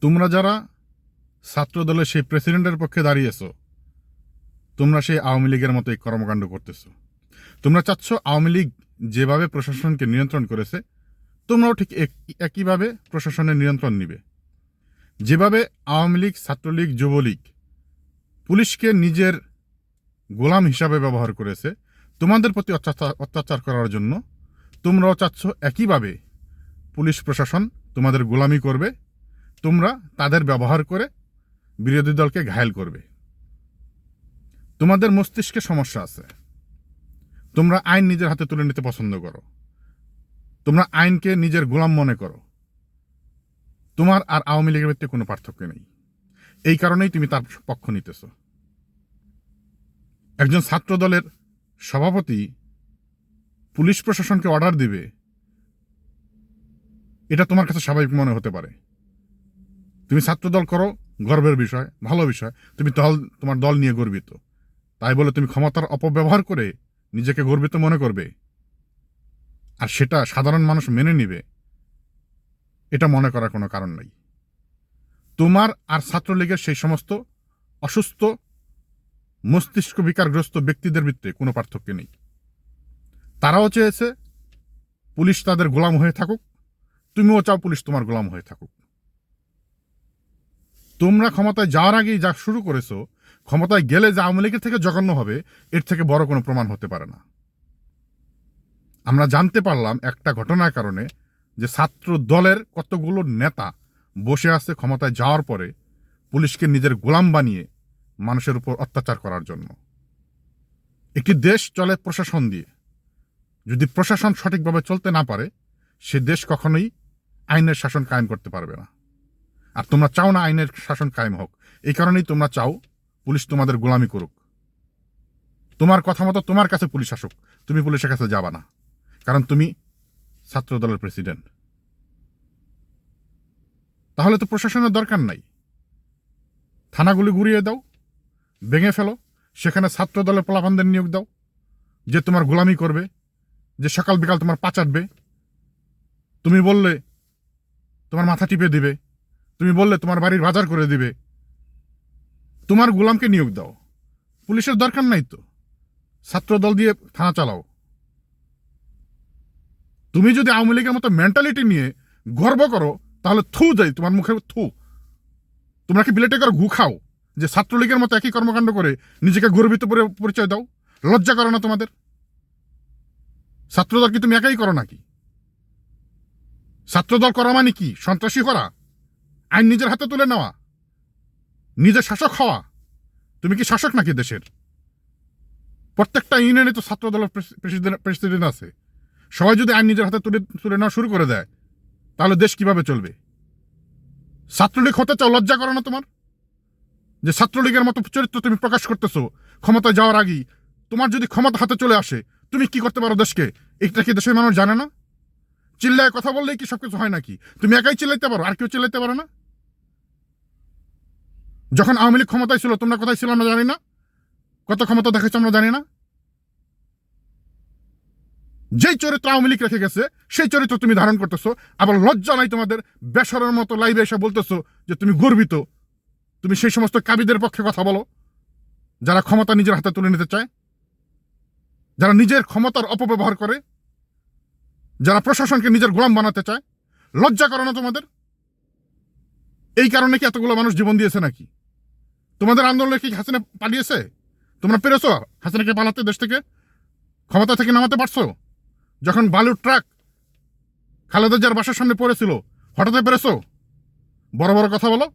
তোমরা যারা ছাত্র দলের সেই প্রেসিডেন্টের পক্ষে দাঁড়িয়েছো তোমরা সেই আওয়ামী লীগের মতো এই কর্মকাণ্ড করতেছ। তোমরা চাচ্ছ আওয়ামী লীগ যেভাবে প্রশাসনকে নিয়ন্ত্রণ করেছে, তোমরাও ঠিক এক- একইভাবে প্রশাসনের নিয়ন্ত্রণ নিবে। যেভাবে আওয়ামী লীগ, ছাত্রলীগ, যুবলীগ পুলিশকে নিজের গোলাম হিসাবে ব্যবহার করেছে, তোমাদের প্রতি অত্যাচার অত্যাচার করার জন্য তোমরাও চাচ্ছ একইভাবে পুলিশ প্রশাসন তোমাদের গোলামি করবে তোমরা তাদের ব্যবহার করে বিরোধী দলকে ঘায়েল করবে। তোমাদের মস্তিষ্কে সমস্যা আছে। তোমরা আইন নিজের হাতে তুলে নিতে পছন্দ করো। তোমরা আইনকে নিজের গোলাম মনে করো। তোমার আর আওয়ামী লীগের ভিত্তিতে কোনো পার্থক্য নেই। এই কারণেই তুমি তার পক্ষ নিতেছ। একজন ছাত্র দলের সভাপতি পুলিশ প্রশাসনকে অর্ডার দিবে, এটা তোমার কাছে স্বাভাবিক মনে হতে পারে। তুমি ছাত্রদল করো, গর্বের বিষয়, ভালো বিষয়। তুমি দল, তোমার দল নিয়ে গর্বিত। তাই বলে তুমি ক্ষমতার অপব্যবহার করে নিজেকে গর্বিত মনে করবে? আর সেটা সাধারণ মানুষ মেনে নিবে। এটা মনে করার কোনো কারণ নেই। তোমার আর ছাত্রলীগের সেই সমস্ত অসুস্থ, মস্তিষ্ক বিকারগ্রস্ত ব্যক্তিদের ভিত্তিতে কোনো পার্থক্য নেই। তারাও চেয়েছে, পুলিশ তাদের গোলাম হয়ে থাকুক। তুমিও চাও পুলিশ তোমার গোলাম হয়ে থাকুক। তোমরা ক্ষমতায় যাওয়ার আগেই যা শুরু করেছ, ক্ষমতায় গেলে যে আওয়ামী লীগের থেকে জঘন্য হবে, এর থেকে বড় কোনো প্রমাণ হতে পারে না। আমরা জানতে পারলাম একটা ঘটনার কারণে যে ছাত্র দলের কতগুলো নেতা বসে আছে ক্ষমতায় যাওয়ার পরে পুলিশকে নিজের গোলাম বানিয়ে মানুষের উপর অত্যাচার করার জন্য। একটি দেশ চলে প্রশাসন দিয়ে। যদি প্রশাসন সঠিকভাবে চলতে না পারে, সে দেশ কখনোই আইনের শাসন কায়েম করতে পারবে না। আর তোমরা চাও না আইনের শাসন কায়েম হোক। এই কারণেই তোমরা চাও পুলিশ তোমাদের গোলামি করুক। তোমার কথা মতো তোমার কাছে পুলিশ আসুক। তুমি পুলিশের কাছে যাবা না। কারণ তুমি ছাত্র দলের প্রেসিডেন্ট। তাহলে তো প্রশাসনের দরকার নাই। থানাগুলি ঘুরিয়ে দাও, ভেঙে ফেলো, সেখানে ছাত্র দলের পোলাপানদের নিয়োগ দাও, যে তোমার গোলামি করবে, যে সকাল বিকাল তোমার পাচাটবে। তুমি বললে তোমার মাথা টিপে দিবে। তুমি বললে তোমার বাড়ির বাজার করে দিবে। তোমার গোলামকে নিয়োগ দাও। পুলিশের দরকার নাই তো। ছাত্র দল দিয়ে থানা চালাও। তুমি যদি আওয়ামী লীগের মতো মেন্টালিটি নিয়ে গর্ব করো, তাহলে থু যাই তোমার মুখে থু। তোমরা কি বিলেটে করে ঘু খাও? যে ছাত্রলীগের মতো একই কর্মকাণ্ড করে নিজেকে গর্বিত পরিচয় দাও? লজ্জা করো না তোমাদের? ছাত্রদল কি তুমি একাই করো নাকি? ছাত্রদল করা মানে কি? সন্ত্রাসী করা? আইন নিজের হাতে তুলে নেওয়া নিজের শাসক হওয়া। তুমি কি শাসক নাকি দেশের? প্রত্যেকটা ইউনিয়নে তো ছাত্র দলের প্রেসিডেন্ট আছে। সবাই যদি আইন নিজের হাতে তুলে তুলে নেওয়া শুরু করে দেয়, তাহলে দেশ কীভাবে চলবে? ছাত্রলীগ হতে চাও, লজ্জা করো না তোমার? যে ছাত্রলীগের মতো চরিত্র তুমি প্রকাশ করতেছো, ক্ষমতায় যাওয়ার আগেই। তোমার যদি ক্ষমতা হাতে চলে আসে, তুমি কি করতে পারো দেশকে? এটা কি দেশের মানুষ জানে না? চিল্লায় কথা বললেই কি সবকিছু হয় নাকি? তুমি একাই চিল্লাইতে পারো, আর কেউ চিল্লাইতে পারো না? যখন আওয়ামী লীগ ক্ষমতায় ছিল, তোমরা কোথায় ছিল আমরা জানি না। কত ক্ষমতা দেখেছ আমরা জানি না। যেই চরিত্র আওয়ামী লীগ রেখে গেছে, সেই চরিত্র তুমি ধারণ করতেছো। আবার লজ্জা নাই তোমাদের, বেসরের মতো লাইভে এসে বলতেছো যে তুমি গর্বিত। তুমি সেই সমস্ত কাবিদের পক্ষে কথা বলো। যারা ক্ষমতা নিজের হাতে তুলে নিতে চায়। যারা নিজের ক্ষমতার অপব্যবহার করে। যারা প্রশাসনকে নিজের গোলাম বানাতে চায়। লজ্জা করো না তোমাদের। এই কারণে কি এতগুলো মানুষ জীবন দিয়েছে নাকি? তোমাদের আন্দোলনে কি হাসিনা পালিয়েছে? তোমরা পেরেছ হাসিনাকে পালাতে দেশ থেকে? ক্ষমতা থেকে নামাতে পারছ? যখন বালুর ট্রাক খালেদা জিয়ার বাসার সামনে পড়েছিল, হঠাৎ পেরেছ? বড় বড় কথা বলো।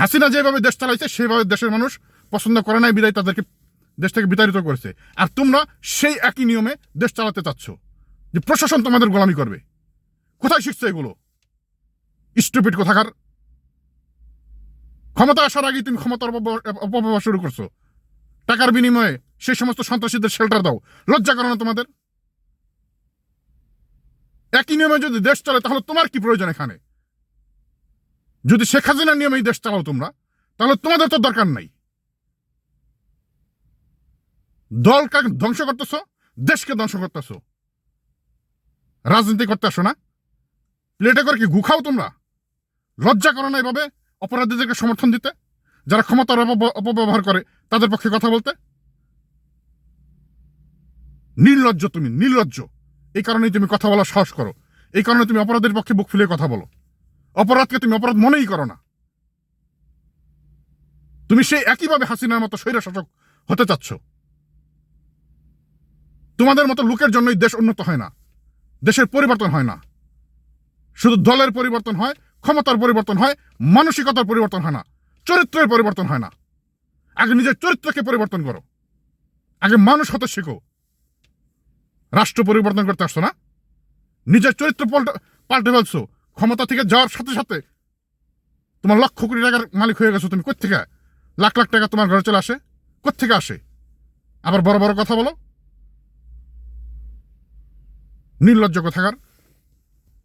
হাসিনা যেভাবে দেশ চালাইছে, সেভাবে দেশের মানুষ পছন্দ করে নাই, বিদায় তাদেরকে দেশ থেকে বিতাড়িত করেছে। আর তোমরা সেই একই নিয়মে দেশ চালাতে চাচ্ছ, যে প্রশাসন তোমাদের গোলামি করবে। কোথায় শিখছে এগুলো? স্টুপিড কোথাকার ক্ষমতা আসার আগেই তুমি ক্ষমতার অপব্যবহার শুরু করছ। টাকার বিনিময়ে সেই সমস্ত সন্ত্রাসীদের শেল্টার দাও। লজ্জা করো না তোমাদের। একই নিয়মে যদি দেশ চলে, তাহলে তোমার কি প্রয়োজন এখানে? যদি শেখ হাসিনার নিয়মেই দেশ চালাও তোমরা, তাহলে তোমাদের তো দরকার নাই। দলকে ধ্বংস করতেছো, দেশকে ধ্বংস করতেছো। রাজনীতি করতে আসো না। প্লেটে করে কি গুখাও তোমরা? লজ্জা করো না এভাবে। অপরাধীদেরকে সমর্থন দিতে, যারা ক্ষমতার অপব্য- অপব্যবহার করে, তাদের পক্ষে কথা বলতে? নির্লজ্জ তুমি, নির্লজ্জ। এই কারণেই তুমি কথা বলা সাহস করো। এই কারণে তুমি অপরাধের পক্ষে বুক ফুলিয়ে কথা বলো। অপরাধকে তুমি অপরাধ মনেই করো না। তুমি সেই একইভাবে হাসিনার মতো স্বৈর শাসক হতে চাচ্ছ। তোমাদের মতো লোকের জন্যই দেশ উন্নত হয় না। দেশের পরিবর্তন হয় না। শুধু দলের পরিবর্তন হয় ক্ষমতার পরিবর্তন হয়, মানসিকতার পরিবর্তন হয় না, চরিত্রের পরিবর্তন হয় না। আগে নিজের চরিত্রকে পরিবর্তন করো। আগে মানুষ হতে শেখো। রাষ্ট্র পরিবর্তন করতে আসছো না? নিজের চরিত্র পাল্টে পাল্টে ফেলছো। ক্ষমতা থেকে যাওয়ার সাথে সাথে তোমার লক্ষ কোটি টাকার মালিক হয়ে গেছো তুমি কোথেকে লাখ লাখ টাকা তোমার ঘরে চলে আসে? কোথেকে আসে? আবার বড় বড় কথা বলো। নির্লজ্জ কোথাকার?